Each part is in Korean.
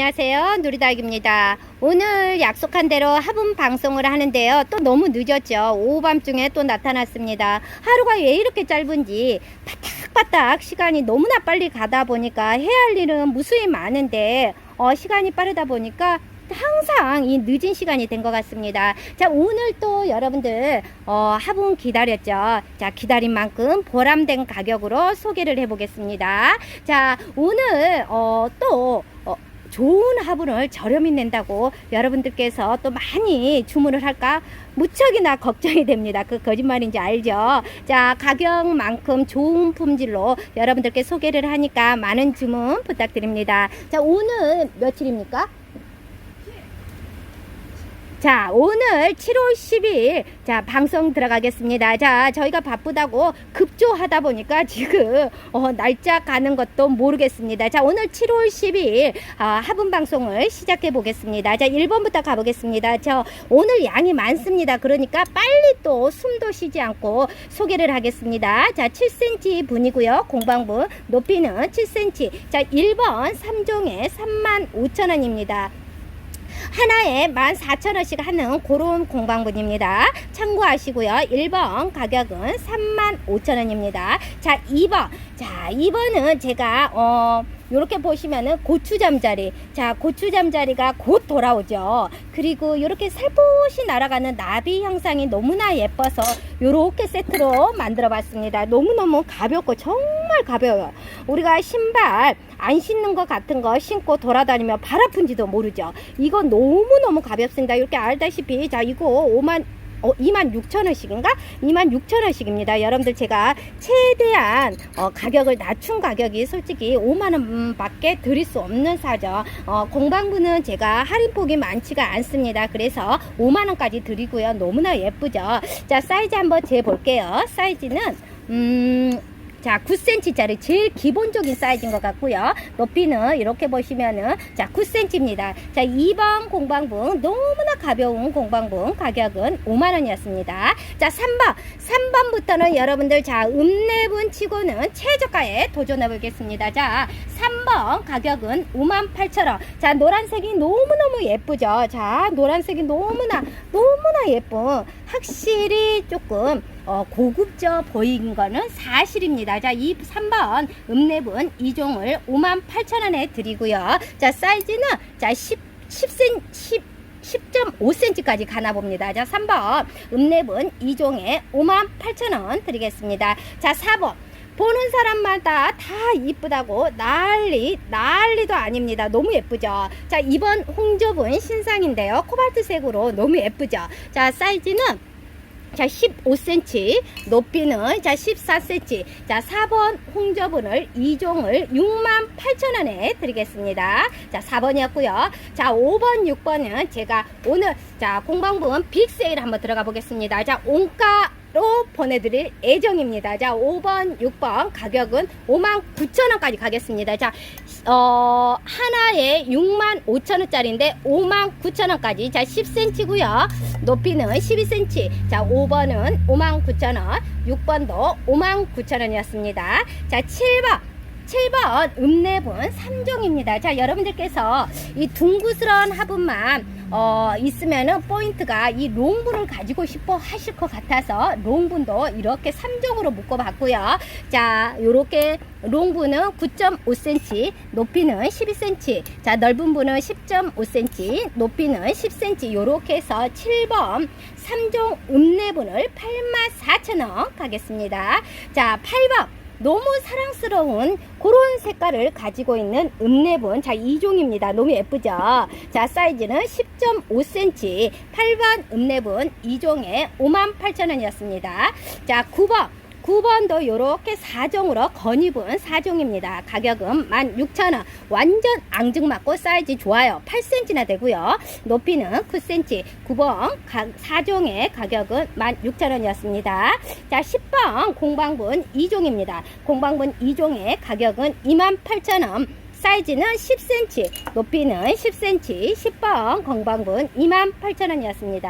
안녕하세요. 누리닭입니다. 오늘 약속한 대로 화분 방송을 하는데요. 또 너무 늦었죠. 오후밤중에 또 나타났습니다. 하루가 왜 이렇게 짧은지 바닥바닥 시간이 너무나 빨리 가다 보니까 해야 할 일은 무수히 많은데 어, 시간이 빠르다 보니까 항상 이 늦은 시간이 된 것 같습니다. 자, 오늘 또 여러분들, 어, 화분 기다렸죠. 자, 기다린 만큼 보람된 가격으로 소개를 해보겠습니다. 자, 오늘, 어, 또, 어, 좋은 화분을 저렴히 낸다고 여러분들께서 또 많이 주문을 할까 무척이나 걱정이 됩니다. 그 거짓말인지 알죠? 자, 가격만큼 좋은 품질로 여러분들께 소개를 하니까 많은 주문 부탁드립니다. 자, 오늘 며칠입니까? 자, 오늘 7월 10일, 자, 방송 들어가겠습니다. 자, 저희가 바쁘다고 급조하다 보니까 지금, 어, 날짜 가는 것도 모르겠습니다. 자, 오늘 7월 10일, 아, 화분 방송을 시작해 보겠습니다. 자, 1번부터 가보겠습니다. 저, 오늘 양이 많습니다. 그러니까 빨리 또 숨도 쉬지 않고 소개를 하겠습니다. 자, 7cm 분이고요. 공방분, 높이는 7cm. 자, 1번 3종에 35,000원입니다. 하나에 14,000원씩 하는 그런 공방분입니다. 참고하시고요. 1번 가격은 35,000원입니다. 자, 2번. 자, 2번은 제가 어 요렇게 보시면은 고추 잠자리. 자, 고추 잠자리가 곧 돌아오죠. 그리고 이렇게 살포시 날아가는 나비 형상이 너무나 예뻐서 요렇게 세트로 만들어 봤습니다. 너무너무 가볍고 정말 가벼워요. 우리가 신발 안 신는 것 같은 거 신고 돌아다니면 발 아픈지도 모르죠. 이건 너무너무 가볍습니다. 이렇게 알다시피 자, 이거 5만 어, 26,000원씩인가? 26,000원씩입니다. 여러분들 제가 최대한 어, 가격을 낮춘 가격이 솔직히 5만원 밖에 드릴 수 없는 사죠. 어, 공방부는 제가 할인폭이 많지가 않습니다. 그래서 5만원까지 드리고요. 너무나 예쁘죠. 자, 사이즈 한번 재볼게요. 사이즈는, 음, 자, 9cm짜리 제일 기본적인 사이즈인 것 같고요. 높이는 이렇게 보시면은 자, 9cm입니다. 자, 2번 공방분 너무나 가벼운 공방분 가격은 5만 원이었습니다. 자, 3번. 3번부터는 여러분들 자, 읍내분 치고는 최저가에 도전해 보겠습니다. 자, 3번 가격은 5만 8천 원. 자, 노란색이 너무너무 예쁘죠. 자, 노란색이 너무나 너무나 예쁜 확실히 조금 어, 고급져 보이는 거는 사실입니다. 자, 이 3번 읍내분 2종을 58,000원에 드리고요. 자, 사이즈는 자, 10, 10cm, 10, 10.5cm까지 가나 봅니다. 자, 3번 읍내분 2종에 58,000원 드리겠습니다. 자, 4번 보는 사람마다 다 이쁘다고 난리 난리도 아닙니다 너무 예쁘죠 자 이번 홍조분 신상인데요 코발트색으로 너무 예쁘죠 자 사이즈는 자 15cm 높이는 자 14cm 자 4번 홍저분을 2종을 68,000원에 드리겠습니다. 자 4번이었고요. 자 5번 6번은 제가 오늘 자 공방분 빅세일 한번 들어가 보겠습니다. 자 온가 로 보내드릴 예정입니다. 자, 5번, 6번 가격은 59,000원까지 가겠습니다. 자, 어, 하나에 65,000원짜리인데 59,000원까지. 자, 10cm고요. 높이는 12cm. 자, 5번은 59,000원, 6번도 59,000원이었습니다. 자, 7번. 7번 읍내분 3종입니다. 자, 여러분들께서 이 둥그스런 화분만 어, 있으면은 포인트가 이 롱분을 가지고 싶어 하실 것 같아서 롱분도 이렇게 3종으로 묶어봤고요. 자, 요렇게 롱분은 9.5cm, 높이는 12cm, 자, 넓은 분은 10.5cm, 높이는 10cm, 요렇게 해서 7번 3종 읍내분을 84,000원 가겠습니다. 자, 8번 너무 사랑스러운 그런 색깔을 가지고 있는 읍내분. 자 2종입니다. 너무 예쁘죠? 자 사이즈는 10.5cm 8번 읍내분 2종에 58,000원이었습니다. 자 9번 9번도 이렇게 4종으로 건입은 4종입니다. 가격은 16,000원. 완전 앙증맞고 사이즈 좋아요. 8cm나 되고요. 높이는 9cm. 9번 4종의 가격은 16,000원이었습니다. 자, 10번 공방분 2종입니다. 공방분 2종의 가격은 28,000원. 사이즈는 10cm, 높이는 10cm, 10번 건방군 28,000원이었습니다.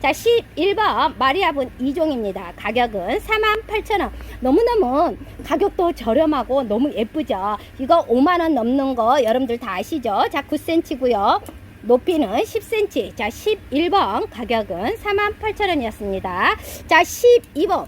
자, 11번 마리아분 2종입니다. 가격은 48,000원. 너무너무 가격도 저렴하고 너무 예쁘죠. 이거 5만원 넘는 거 여러분들 다 아시죠? 자, 9cm고요. 높이는 10cm. 자, 11번 가격은 48,000원이었습니다. 자, 12번.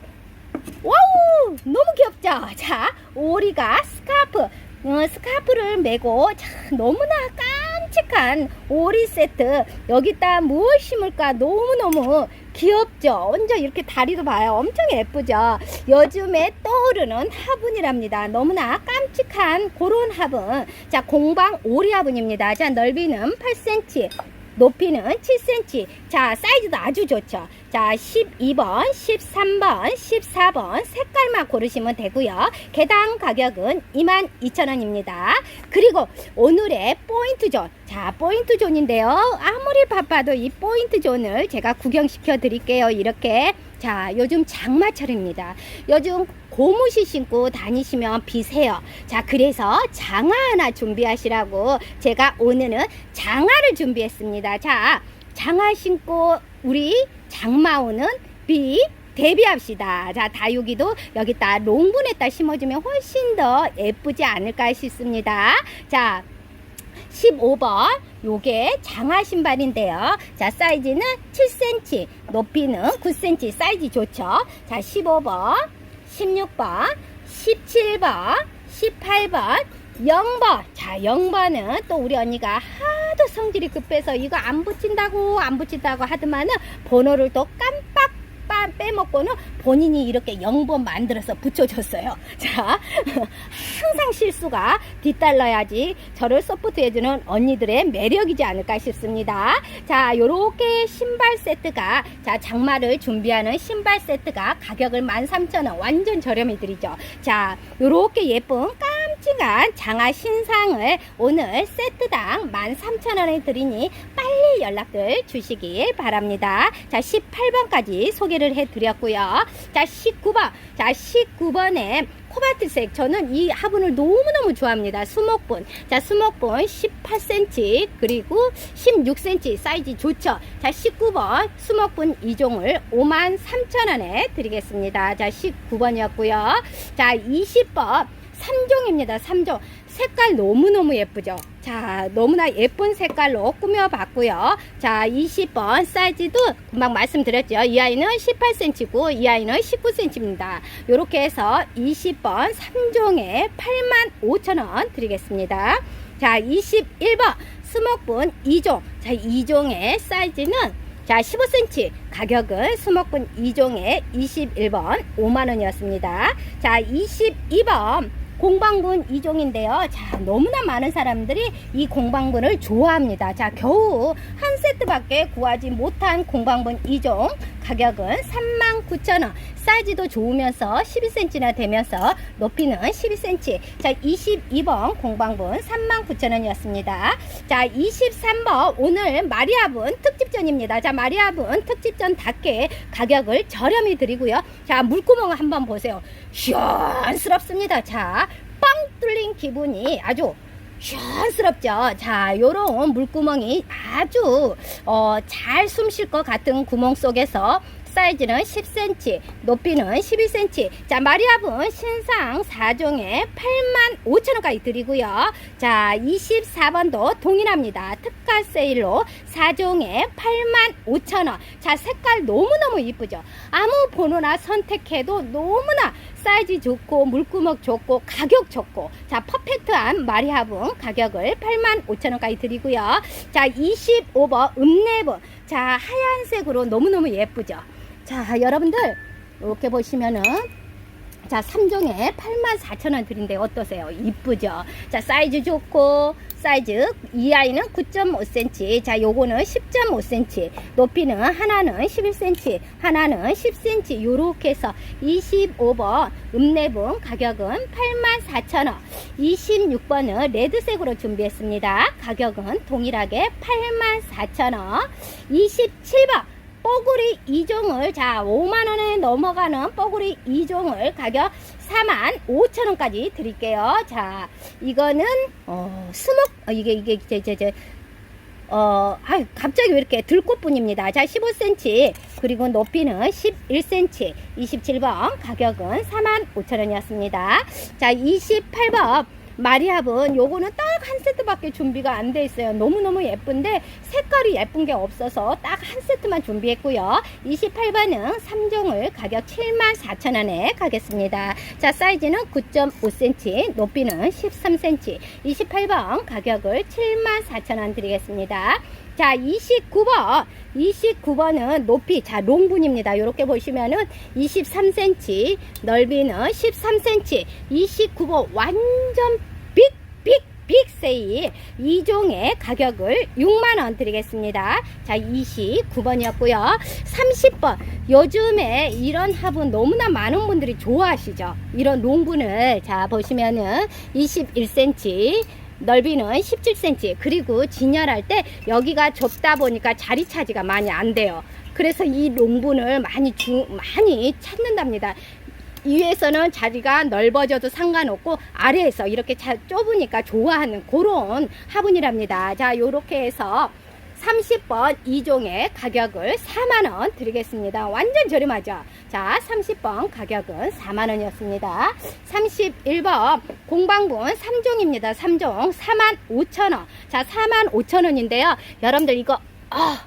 와우! 너무 귀엽죠? 자, 오리가 스카프. 어, 스카프를 메고 참 너무나 깜찍한 오리 세트. 여기다 무엇 심을까? 너무너무 귀엽죠? 완전 이렇게 다리도 봐요. 엄청 예쁘죠? 요즘에 떠오르는 화분이랍니다. 너무나 깜찍한 그런 화분. 자, 공방 오리 화분입니다. 자, 넓이는 8cm. 높이는 7cm. 자, 사이즈도 아주 좋죠. 자, 12번, 13번, 14번 색깔만 고르시면 되고요. 개당 가격은 22,000원입니다. 그리고 오늘의 포인트 존. 자, 포인트 존인데요. 아무리 바빠도 이 포인트 존을 제가 구경시켜 드릴게요. 이렇게. 자, 요즘 장마철입니다. 요즘 고무신 신고 다니시면 비세요. 자, 그래서 장화 하나 준비하시라고 제가 오늘은 장화를 준비했습니다. 자, 장화 신고 우리 장마 오는 비 대비합시다. 자, 다육이도 여기다 롱분에다 심어주면 훨씬 더 예쁘지 않을까 싶습니다. 자, 15번 요게 장화 신발인데요. 자, 사이즈는 7cm, 높이는 9cm 사이즈 좋죠. 자, 15번, 16번, 17번, 18번, 0번. 자, 0번은 또 우리 언니가 하도 성질이 급해서 이거 안 붙인다고 안 붙인다고 하더만은 번호를 또 깜빡 빠- 빼먹고는 본인이 이렇게 0번 만들어서 붙여줬어요. 자, 항상 실수가 뒤따라야지 저를 서포트해주는 언니들의 매력이지 않을까 싶습니다. 자, 요렇게 신발 세트가, 자, 장마를 준비하는 신발 세트가 가격을 13,000원 완전 저렴히 드리죠. 자, 요렇게 예쁜 깜찍한 장화 신상을 오늘 세트당 13,000원에 드리니 빨리 연락들 주시길 바랍니다. 자, 18번까지 소개를 해드렸고요. 자, 19번. 자, 19번에 코발트색. 저는 이 화분을 너무너무 좋아합니다. 수목분. 자, 수목분 18cm, 그리고 16cm 사이즈 좋죠. 자, 19번 수목분 2종을 53,000원에 드리겠습니다. 자, 19번이었고요. 자, 20번. 3종입니다. 3종. 색깔 너무너무 예쁘죠? 자, 너무나 예쁜 색깔로 꾸며봤고요. 자, 20번 사이즈도 금방 말씀드렸죠. 이 아이는 18cm고 이 아이는 19cm입니다. 이렇게 해서 20번 3종에 85,000원 드리겠습니다. 자, 21번 스모분 2종. 자, 2종의 사이즈는 자, 15cm 가격은 수목분 2종에 21번 5만원이었습니다. 자, 22번 공방분 2종인데요. 자, 너무나 많은 사람들이 이 공방분을 좋아합니다. 자, 겨우 한 세트밖에 구하지 못한 공방분 2종 가격은 39,000원. 사이즈도 좋으면서 12cm나 되면서 높이는 12cm. 자, 22번 공방분 39,000원이었습니다. 자, 23번 오늘 마리아분 특집전입니다. 자, 마리아분 특집전답게 가격을 저렴히 드리고요. 자, 물구멍을 한번 보세요. 시원스럽습니다. 자, 빵 뚫린 기분이 아주 시원스럽죠. 자, 요런 물구멍이 아주 어, 잘 숨 쉴 것 같은 구멍 속에서 사이즈는 10cm, 높이는 11cm. 자, 마리아분 신상 4종에 85,000원까지 드리고요. 자, 24번도 동일합니다. 특가 세일로 4종에 85,000원. 자, 색깔 너무너무 이쁘죠? 아무 번호나 선택해도 너무나 사이즈 좋고 물구멍 좋고 가격 좋고 자 퍼펙트한 마리아분 가격을 85,000원까지 드리고요. 자 25번 음내분 자 하얀색으로 너무너무 예쁘죠. 자 여러분들 이렇게 보시면은 자 3종에 84,000원 드린데 어떠세요? 이쁘죠? 자 사이즈 좋고 사이즈 이 아이는 9.5cm 자 요거는 10.5cm 높이는 하나는 11cm 하나는 10cm 요렇게 해서 25번 음내분 가격은 84,000원. 26번은 레드색으로 준비했습니다. 가격은 동일하게 84,000원. 27번 뽀구리 2종을 자 5만원에 넘어가는 뽀구리 2종을 가격 4만 5천원까지 드릴게요 자 이거는 어 수목 어, 이게 이게 제제제 어, 아 갑자기 왜 이렇게 들꽃분입니다. 자, 15cm, 그리고 높이는 11cm, 27번, 가격은 45,000원이었습니다. 자, 28번, 마리아분, 요거는 딱 한 세트밖에 준비가 안 돼 있어요. 너무너무 예쁜데, 색깔이 예쁜 게 없어서 딱 한 세트만 준비했고요. 28번은 3종을 가격 74,000원에 가겠습니다. 자, 사이즈는 9.5cm, 높이는 13cm, 28번 가격을 74,000원 드리겠습니다. 자, 29번. 29번은 높이, 자, 롱분입니다. 이렇게 보시면은 23cm, 넓이는 13cm, 29번 완전 빅, 빅, 빅 세일. 2종의 가격을 6만원 드리겠습니다. 자, 29번이었고요. 30번. 요즘에 이런 화분 너무나 많은 분들이 좋아하시죠? 이런 롱분을, 자, 보시면은 21cm, 넓이는 17cm 그리고 진열할 때 여기가 좁다 보니까 자리 차지가 많이 안 돼요. 그래서 이 롱분을 많이 주, 많이 찾는답니다. 위에서는 자리가 넓어져도 상관없고 아래에서 이렇게 자, 좁으니까 좋아하는 그런 화분이랍니다. 자 요렇게 해서 30번 2종의 가격을 4만원 드리겠습니다. 완전 저렴하죠? 자, 30번 가격은 4만원이었습니다. 31번 공방분 3종입니다. 3종 4만 5천원. 자, 4만 5천원인데요. 여러분들 이거, 아,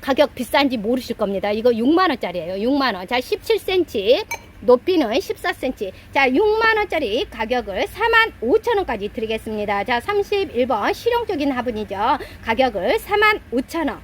가격 비싼지 모르실 겁니다. 이거 6만원짜리예요. 6만원. 자, 17cm. 높이는 14cm. 자, 6만원짜리 가격을 4만 5천원까지 드리겠습니다. 자, 31번 실용적인 화분이죠. 가격을 4만 5천원.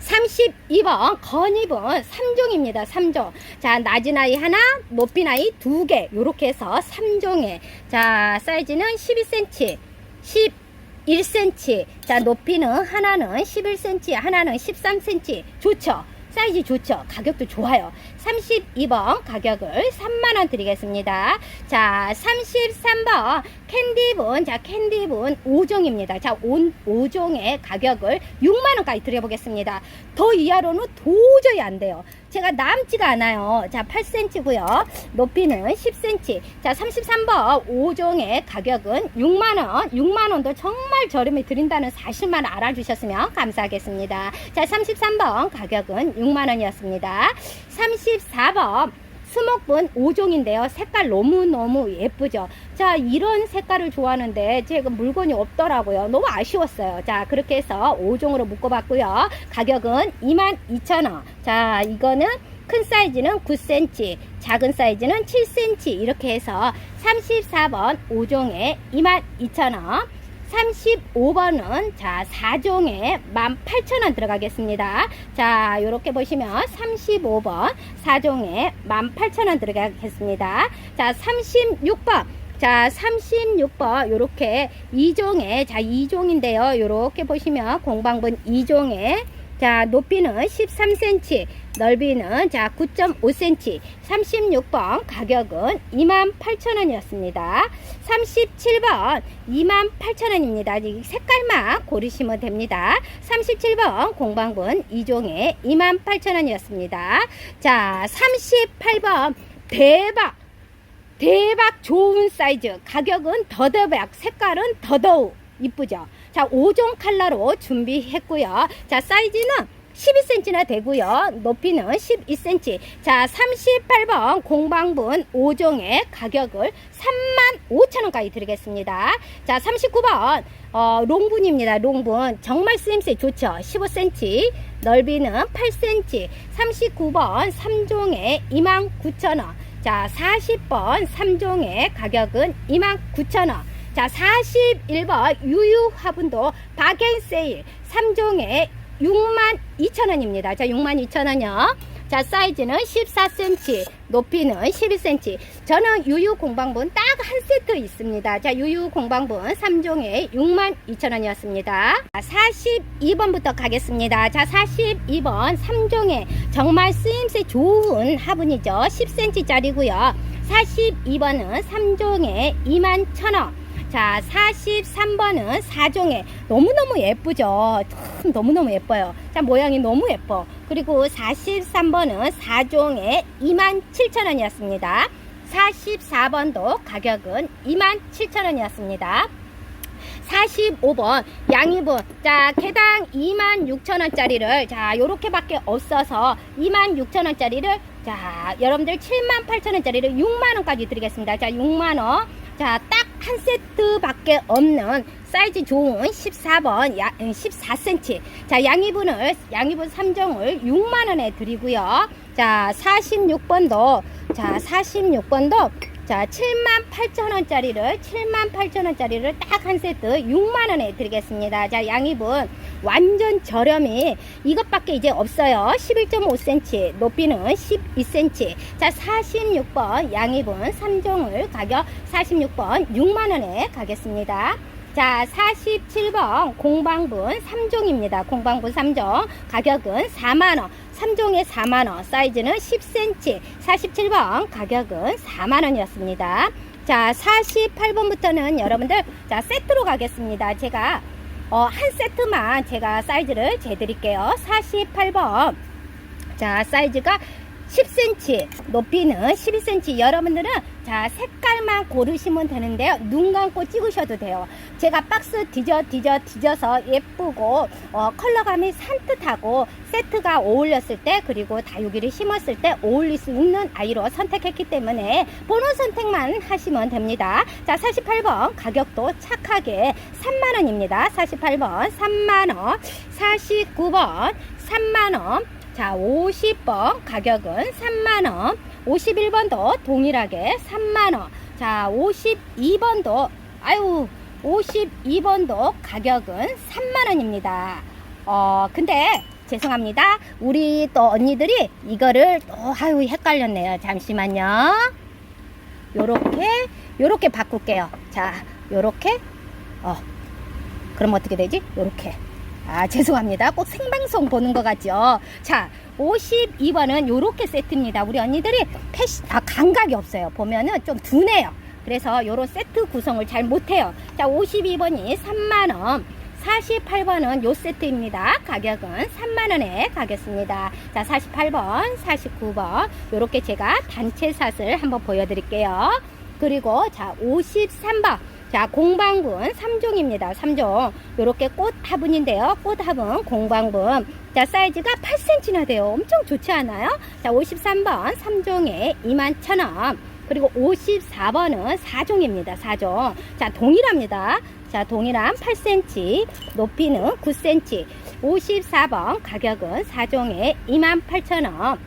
32번 건이분 3종입니다. 3종. 자, 낮은 아이 하나, 높인 아이 두 개. 요렇게 해서 3종에. 자, 사이즈는 12cm. 11cm. 자, 높이는 하나는 11cm, 하나는 13cm. 좋죠? 사이즈 좋죠? 가격도 좋아요. 32번 가격을 3만원 드리겠습니다. 자, 33번 캔디분. 자, 캔디분 5종입니다. 자, 5, 종의 가격을 6만원까지 드려보겠습니다. 더 이하로는 도저히 안 돼요. 제가 남지가 않아요. 자, 8cm고요. 높이는 10cm. 자, 33번 5종의 가격은 6만원. 6만원도 정말 저렴히 드린다는 사실만 알아주셨으면 감사하겠습니다. 자, 33번 가격은 6만원이었습니다. 34번 수목분 5종인데요. 색깔 너무너무 예쁘죠. 자, 이런 색깔을 좋아하는데 제가 물건이 없더라고요. 너무 아쉬웠어요. 자, 그렇게 해서 5종으로 묶어봤고요. 가격은 22,000원. 자, 이거는 큰 사이즈는 9cm, 작은 사이즈는 7cm 이렇게 해서 34번 5종에 22,000원. 35번은 자 4종에 18,000원 들어가겠습니다. 자 이렇게 보시면 35번 4종에 18,000원 들어가겠습니다. 자 36번 자 36번 요렇게 2종에 자 2종인데요. 요렇게 보시면 공방분 2종에 자 높이는 13cm 넓이는 자 9.5cm 36번 가격은 28,000원이었습니다. 37번 28,000원입니다. 이 색깔만 고르시면 됩니다. 37번 공방분 2종에 28,000원이었습니다. 자 38번 대박 대박 좋은 사이즈. 가격은 더더박 색깔은 더더욱 이쁘죠 자 5종 칼라로 준비했고요. 자 사이즈는 12cm나 되고요. 높이는 12cm 자 38번 공방분 5종의 가격을 35,000원까지 드리겠습니다. 자 39번 어, 롱분입니다 롱분. 정말 쓰임새 좋죠? 15cm 넓이는 8cm 39번 3종에 29,000원. 자 40번 3종의 가격은 29,000원 자 41번 유유 화분도 박앤 세일 3종에 62,000원입니다. 자 62,000원이요. 자 사이즈는 14cm 높이는 12cm 저는 유유 공방분 딱 한 세트 있습니다. 자 유유 공방분 3종에 62,000원이었습니다. 42번부터 가겠습니다. 자 42번 3종에 정말 쓰임새 좋은 화분이죠. 10cm 짜리고요. 42번은 3종에 21,000원 자, 43번은 4종에 너무너무 예쁘죠. 참 너무너무 예뻐요. 자, 모양이 너무 예뻐. 그리고 43번은 4종에 27,000원이었습니다. 44번도 가격은 27,000원이었습니다. 45번 양이분 자 개당 26,000원짜리를 자 요렇게 밖에 없어서 26,000원짜리를 자 여러분들 78,000원짜리를 6만원까지 드리겠습니다 자 6만원 자딱 한 세트밖에 없는 사이즈 좋은 14번 야, 14cm 자 양이분을 양이분 3종을 6만원에 드리고요. 자 46번도 자 46번도 자, 78,000원짜리를 78,000원짜리를 딱 한 세트 6만 원에 드리겠습니다. 자, 양입은 완전 저렴이 이것밖에 이제 없어요. 11.5cm, 높이는 12cm. 자, 46번 양입은 3종을 가격 46번 6만 원에 가겠습니다. 자, 47번 공방분 3종입니다. 공방분 3종 가격은 4만원. 3종에 4만원, 사이즈는 10cm. 47번 가격은 4만원이었습니다. 자, 48번부터는 여러분들, 자, 세트로 가겠습니다. 제가, 어, 한 세트만 제가 사이즈를 재드릴게요. 48번. 자, 사이즈가 10cm, 높이는 12cm. 여러분들은 자, 색깔만 고르시면 되는데요. 눈 감고 찍으셔도 돼요. 제가 박스 뒤져 뒤져 뒤져서 예쁘고 어, 컬러감이 산뜻하고 세트가 어울렸을 때 그리고 다육이를 심었을 때 어울릴 수 있는 아이로 선택했기 때문에 번호 선택만 하시면 됩니다. 자, 48번 가격도 착하게 3만원입니다. 48번 3만원, 49번 3만원, 자, 50번 가격은 3만원. 51번도 동일하게 3만원. 자, 52번도, 아유, 52번도 가격은 3만원입니다. 어, 근데, 죄송합니다. 우리 또 언니들이 이거를 또, 아유, 헷갈렸네요. 잠시만요. 요렇게, 요렇게 바꿀게요. 자, 요렇게, 어, 그럼 어떻게 되지? 요렇게. 아, 죄송합니다. 꼭 생방송 보는 것 같죠? 자, 52번은 요렇게 세트입니다. 우리 언니들이 패시, 아, 감각이 없어요. 보면은 좀 둔해요. 그래서 요런 세트 구성을 잘 못해요. 자, 52번이 3만원. 48번은 요 세트입니다. 가격은 3만원에 가겠습니다. 자, 48번, 49번. 요렇게 제가 단체 샷을 한번 보여드릴게요. 그리고 자, 53번. 자, 공방분 3종입니다. 3종. 요렇게 꽃 화분인데요. 꽃 화분 공방분. 자, 사이즈가 8cm나 돼요. 엄청 좋지 않아요? 자, 53번 3종에 21,000원. 그리고 54번은 4종입니다. 4종. 자, 동일합니다. 자, 동일한 8cm, 높이는 9cm. 54번 가격은 4종에 28,000원.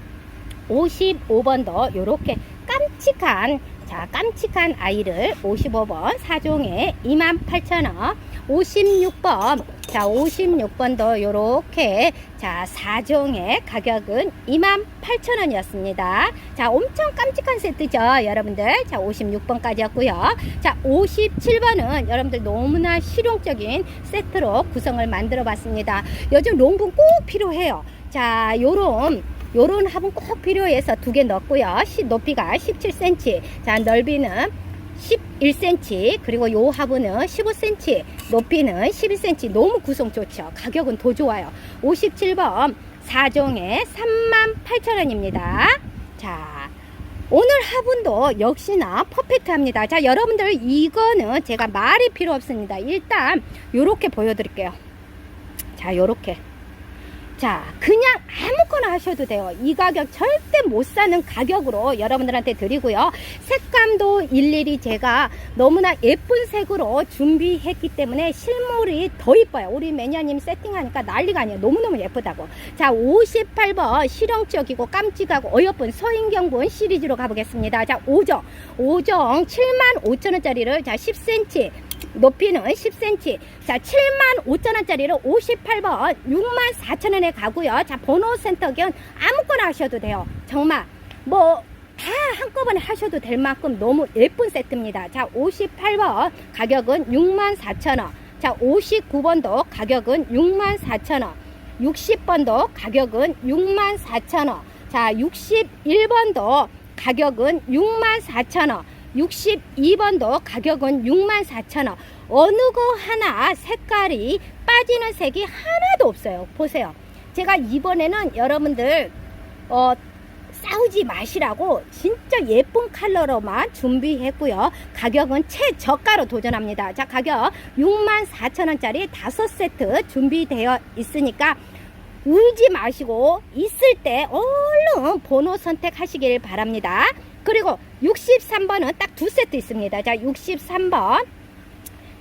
55번도 요렇게 깜찍한 자, 깜찍한 아이를 55번 4종에 28,000원. 56번. 자, 56번도 요렇게 자, 4종의 가격은 28,000원 이었습니다. 자, 엄청 깜찍한 세트죠, 여러분들. 자, 56번까지 였고요. 자, 57번은 여러분들 너무나 실용적인 세트로 구성을 만들어 봤습니다. 요즘 롱분 꼭 필요해요. 자, 요런 요런 화분 꼭 필요해서 두 개 넣었고요. 시, 높이가 17cm. 자, 넓이는 11cm. 그리고 요 화분은 15cm. 높이는 12cm. 너무 구성 좋죠. 가격은 더 좋아요. 57번 4종에 38,000원입니다. 자, 오늘 화분도 역시나 퍼펙트합니다. 자, 여러분들 이거는 제가 말이 필요 없습니다. 일단 요렇게 보여드릴게요. 자, 요렇게. 자, 그냥 아무거나 하셔도 돼요. 이 가격 절대 못 사는 가격으로 여러분들한테 드리고요. 색감도 일일이 제가 너무나 예쁜 색으로 준비했기 때문에 실물이 더 이뻐요. 우리 매니아님 세팅하니까 난리가 아니에요. 너무너무 예쁘다고. 자, 58번 실용적이고 깜찍하고 어여쁜 서인경분 시리즈로 가보겠습니다. 자, 5정. 5정 7만 5천원짜리를 자, 10cm. 높이는 10cm. 자, 7만 5천원짜리를 58번 6만 4천원에 가고요. 자, 번호 센터견 아무거나 하셔도 돼요. 정말 뭐 다 한꺼번에 하셔도 될 만큼 너무 예쁜 세트입니다. 자, 58번 가격은 6만 4천원. 자, 59번도 가격은 6만 4천원. 60번도 가격은 6만 4천원. 자, 61번도 가격은 6만 4천원. 62번도 가격은 64,000원. 어느 거 하나 색깔이 빠지는 색이 하나도 없어요. 보세요. 제가 이번에는 여러분들 어 싸우지 마시라고 진짜 예쁜 컬러로만 준비했고요. 가격은 최저가로 도전합니다. 자, 가격 64,000원짜리 5세트 준비되어 있으니까 울지 마시고 있을 때 얼른 번호 선택하시길 바랍니다. 그리고 63번은 딱 두 세트 있습니다. 자, 63번.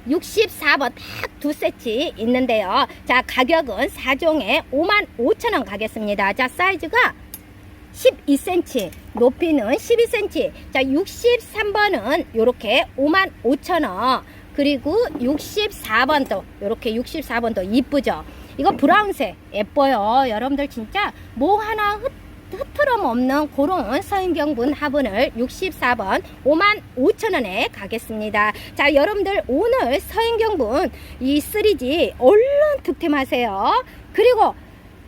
64번 딱 두 세트 있는데요. 자, 가격은 4종에 55,000원 가겠습니다. 자, 사이즈가 12cm, 높이는 12cm. 자, 63번은 이렇게 55,000원. 그리고 64번도 이렇게 64번도 이쁘죠. 이거 브라운색 예뻐요. 여러분들 진짜 뭐 하나 흩, 흐트럼 없는 그런 서인경분 화분을 64번 55,000원에 가겠습니다. 자, 여러분들 오늘 서인경분 이 3G 얼른 득템하세요. 그리고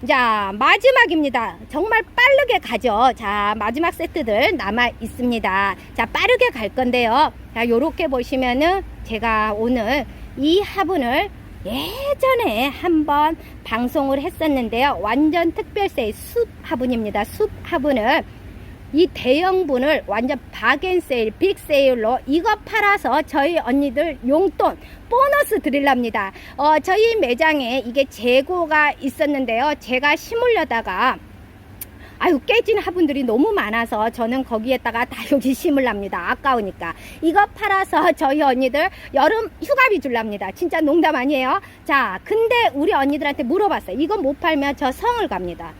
자, 마지막입니다. 정말 빠르게 가죠. 자, 마지막 세트들 남아 있습니다. 자, 빠르게 갈 건데요. 자, 요렇게 보시면은 제가 오늘 이 화분을 예전에 한번 방송을 했었는데요. 완전 특별 세일 숲 화분입니다. 숲 화분을 이 대형분을 완전 박앤세일, 빅세일로 이거 팔아서 저희 언니들 용돈, 보너스 드릴랍니다. 어, 저희 매장에 이게 재고가 있었는데요. 제가 심으려다가 아유 깨진 화분들이 너무 많아서 저는 거기에다가 다 여기 심을랍니다. 아까우니까. 이거 팔아서 저희 언니들 여름 휴가비 줄랍니다. 진짜 농담 아니에요? 자 근데 우리 언니들한테 물어봤어요. 이거 못 팔면 저 성을 갑니다.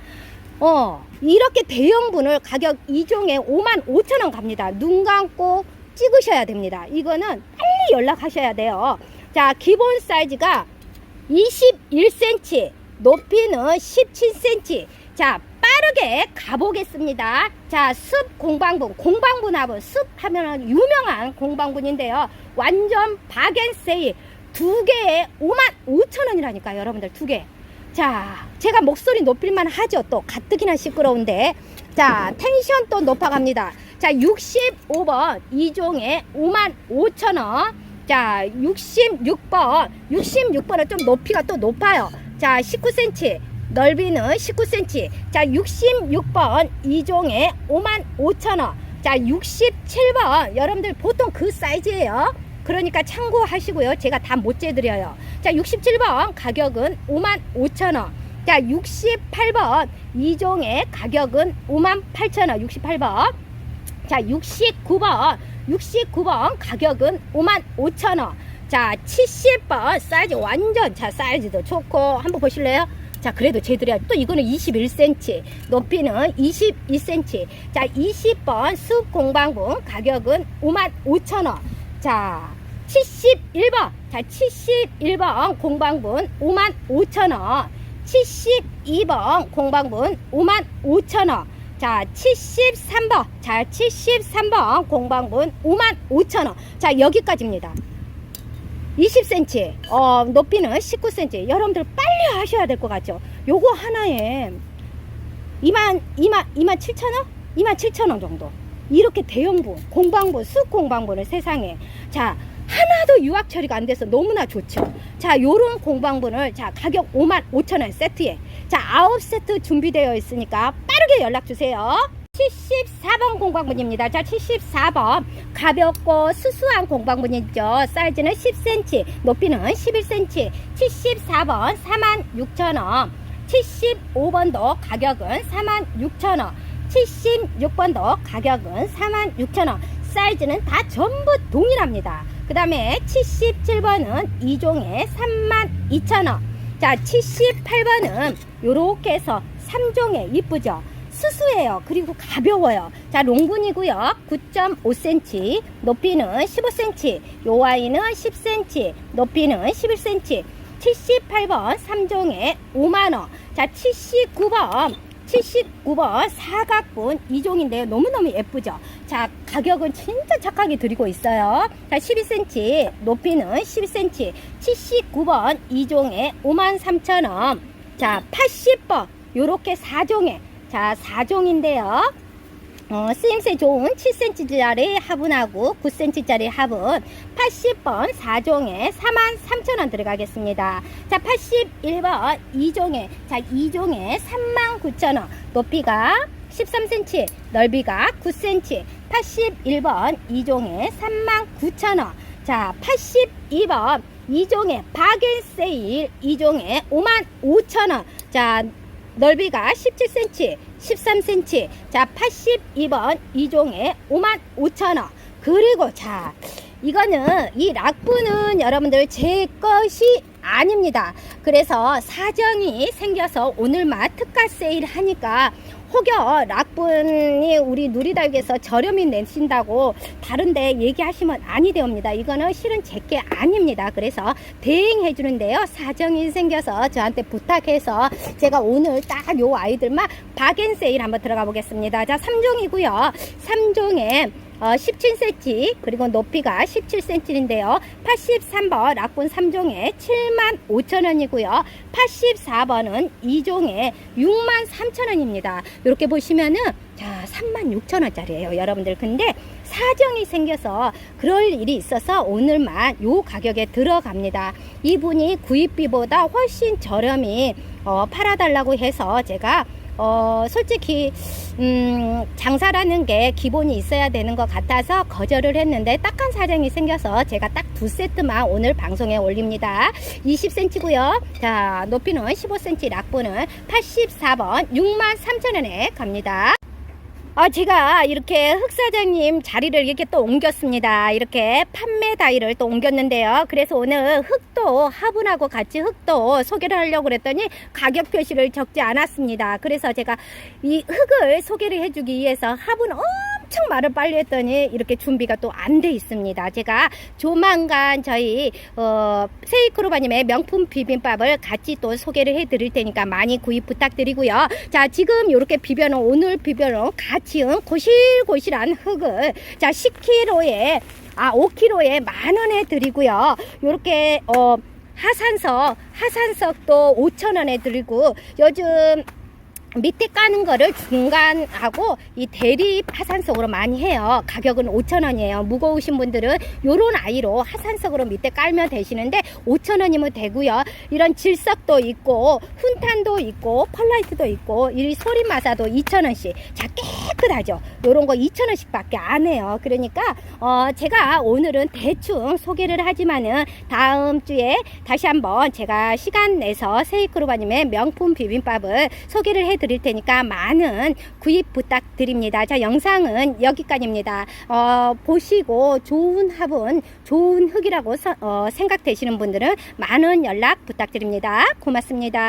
어 이렇게 대형분을 가격 2종에 5만 5천 원 갑니다. 눈 감고 찍으셔야 됩니다. 이거는 빨리 연락하셔야 돼요. 자 기본 사이즈가 21cm 높이는 17cm 자 빠르게 가보겠습니다. 자, 숲 공방분, 공방분 화분, 숲 하면 유명한 공방분인데요. 완전 박앤세일 두 개에 5만 5천 원이라니까 여러분들 두 개. 자, 제가 목소리 높일만 하죠. 또 가뜩이나 시끄러운데. 자, 텐션 또 높아갑니다. 자, 65번 이종에 5만 5천 원. 자, 66번, 66번은 좀 높이가 또 높아요. 자, 19cm. 넓이는 19cm. 자, 66번 이종에 5만 5천 원. 자, 67번 여러분들 보통 그 사이즈예요. 그러니까 참고하시고요. 제가 다 못 재드려요. 자, 67번 가격은 5만 5천 원. 자, 68번 이종의 가격은 5만 8천 원. 68번. 자, 69번. 69번 가격은 5만 5천 원. 자, 70번 사이즈 완전 자, 사이즈도 좋고 한번 보실래요? 자, 그래도 쟤들이 또 이거는 21cm, 높이는 22cm. 자, 20번 숲 공방분 가격은 5만 5천 원. 자, 71번. 자, 71번 공방분 5만 5천 원. 72번 공방분 5만 5천 원. 자, 73번. 자, 73번 공방분 5만 5천 원. 자, 여기까지입니다. 20cm, 어, 높이는 19cm. 여러분들 빨리 하셔야 될 것 같죠? 요거 하나에 2만, 2만, 2만 7천 원? 2만 7천 원 정도. 이렇게 대형분, 공방분, 쑥 공방분을 세상에. 자, 하나도 유학 처리가 안 돼서 너무나 좋죠. 자, 요런 공방분을 자, 가격 5만 5천 원 세트에. 자, 9세트 준비되어 있으니까 빠르게 연락 주세요. 74번 공방분입니다. 자, 74번. 가볍고 수수한 공방분이죠. 사이즈는 10cm, 높이는 11cm. 74번 46,000원. 75번도 가격은 46,000원. 76번도 가격은 46,000원. 사이즈는 다 전부 동일합니다. 그 다음에 77번은 2종에 32,000원. 자, 78번은 요렇게 해서 3종에 이쁘죠? 수수해요. 그리고 가벼워요. 자, 롱분이고요. 9.5cm, 높이는 15cm, 요 아이는 10cm, 높이는 11cm. 78번 3종에 5만원. 자, 79번. 79번 사각분 2종인데요. 너무너무 예쁘죠? 자, 가격은 진짜 착하게 드리고 있어요. 자, 12cm, 높이는 12cm. 79번 2종에 53,000원. 자, 80번. 요렇게 4종에 자, 4종인데요. 어, 쓰임새 좋은 7cm짜리 화분하고 9cm짜리 화분 80번 4종에 43,000원 들어가겠습니다. 자, 81번 2종에 자, 2종에 39,000원. 높이가 13cm, 넓이가 9cm. 81번 2종에 39,000원. 자, 82번 2종에 바겐 세일 2종에 55,000원. 자, 넓이가 17cm, 13cm. 자, 82번 2종에 55,000원. 그리고 자, 이거는 이 락부는 여러분들 제 것이 아닙니다. 그래서 사정이 생겨서 오늘만 특가 세일 하니까 혹여 락분이 우리 누리달기에서 저렴히 내신다고 다른데 얘기하시면 아니 되옵니다. 이거는 실은 제게 아닙니다. 그래서 대행해 주는데요. 사정이 생겨서 저한테 부탁해서 제가 오늘 딱 요 아이들만 바겐 세일 한번 들어가 보겠습니다. 자, 3종이고요. 3종에 어, 17cm 그리고 높이가 17cm인데요. 83번 락군 3종에 7만 5천원이고요. 84번은 2종에 6만 3천원입니다. 이렇게 보시면은 자 3만 6천원짜리예요 여러분들. 근데 사정이 생겨서 그럴 일이 있어서 오늘만 요 가격에 들어갑니다. 이분이 구입비보다 훨씬 저렴히 어, 팔아달라고 해서 제가 어, 솔직히, 음, 장사라는 게 기본이 있어야 되는 것 같아서 거절을 했는데 딱 한 사정이 생겨서 제가 딱 두 세트만 오늘 방송에 올립니다. 20cm고요. 자, 높이는 15cm, 락부는 84번 63,000원에 갑니다. 아, 제가 이렇게 흑사장님 자리를 이렇게 또 옮겼습니다. 이렇게 판매 다이를 또 옮겼는데요. 그래서 오늘 흑도 화분하고 같이 흑도 소개를 하려고 그랬더니 가격 표시를 적지 않았습니다. 그래서 제가 이 흑을 소개를 해주기 위해서 화분 엄 청 말을 빨리 했더니 이렇게 준비가 또 안 돼 있습니다. 제가 조만간 저희 어, 세이크로바님의 명품 비빔밥을 같이 또 소개를 해드릴 테니까 많이 구입 부탁드리고요. 자 지금 이렇게 비벼놓은 오늘 비벼놓은 가치은 고실고실한 흙을 자 10kg에 아 5kg에 만 원에 드리고요. 요렇게 어 하산석 하산석도 5천 원에 드리고 요즘 밑에 까는 거를 중간하고 이 대리 하산석으로 많이 해요. 가격은 5,000원이에요. 무거우신 분들은 요런 아이로 하산석으로 밑에 깔면 되시는데 5,000원이면 되고요. 이런 질석도 있고 훈탄도 있고 펄라이트도 있고 이 소리마사도 2,000원씩. 자 깨끗하죠. 요런 거 2,000원씩 밖에 안 해요. 그러니까 어 제가 오늘은 대충 소개를 하지만은 다음 주에 다시 한번 제가 시간 내서 세이크로바님의 명품 비빔밥을 소개를 해 드릴 테니까 많은 구입 부탁드립니다. 자, 영상은 여기까지입니다. 어, 보시고 좋은 화분, 좋은 흙이라고 서- 어, 생각되시는 분들은 많은 연락 부탁드립니다. 고맙습니다.